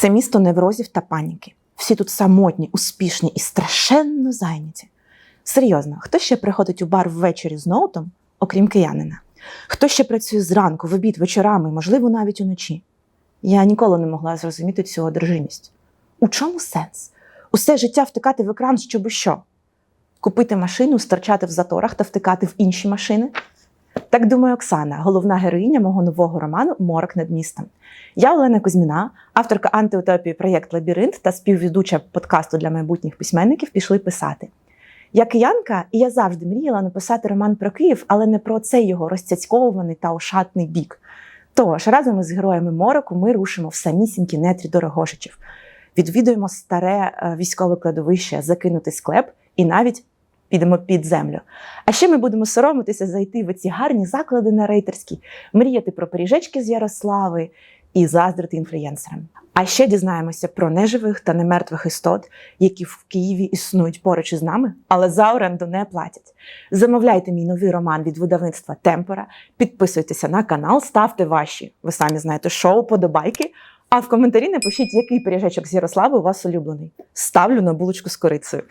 Це місто неврозів та паніки. Всі тут самотні, успішні і страшенно зайняті. Серйозно, хто ще приходить у бар ввечері з ноутом, окрім киянина? Хто ще працює зранку, в обід, вечорами, можливо, навіть уночі? Я ніколи не могла зрозуміти цю одержимість. У чому сенс? Усе життя втикати в екран, щоб що? Купити машину, стерчати в заторах та втикати в інші машини? Так думає Оксана, головна героїня мого нового роману Морок над містом. Я Олена Кузьміна, авторка антиутопії проєкт Лабіринт та співведуча подкасту для майбутніх письменників пішли писати. Я киянка, і я завжди мріяла написати роман про Київ, але не про цей його розцяцькований та ошатний бік. Тож разом із героями мороку ми рушимо в самісінькі нетрі Дорогошичів, відвідуємо старе е, військове кладовище, закинутий склеп і навіть підемо під землю. А ще ми будемо соромитися зайти в ці гарні заклади на рейтерській, мріяти про пиріжечки з Ярослави і заздрити інфлюєнсерам. А ще дізнаємося про неживих та немертвих істот, які в Києві існують поруч із нами, але за оренду не платять. Замовляйте мій новий роман від видавництва Темпора, підписуйтеся на канал, ставте ваші, ви самі знаєте, шоу, подобайки. А в коментарі напишіть, який пиріжечок з Ярослави у вас улюблений. Ставлю на булочку з корицею.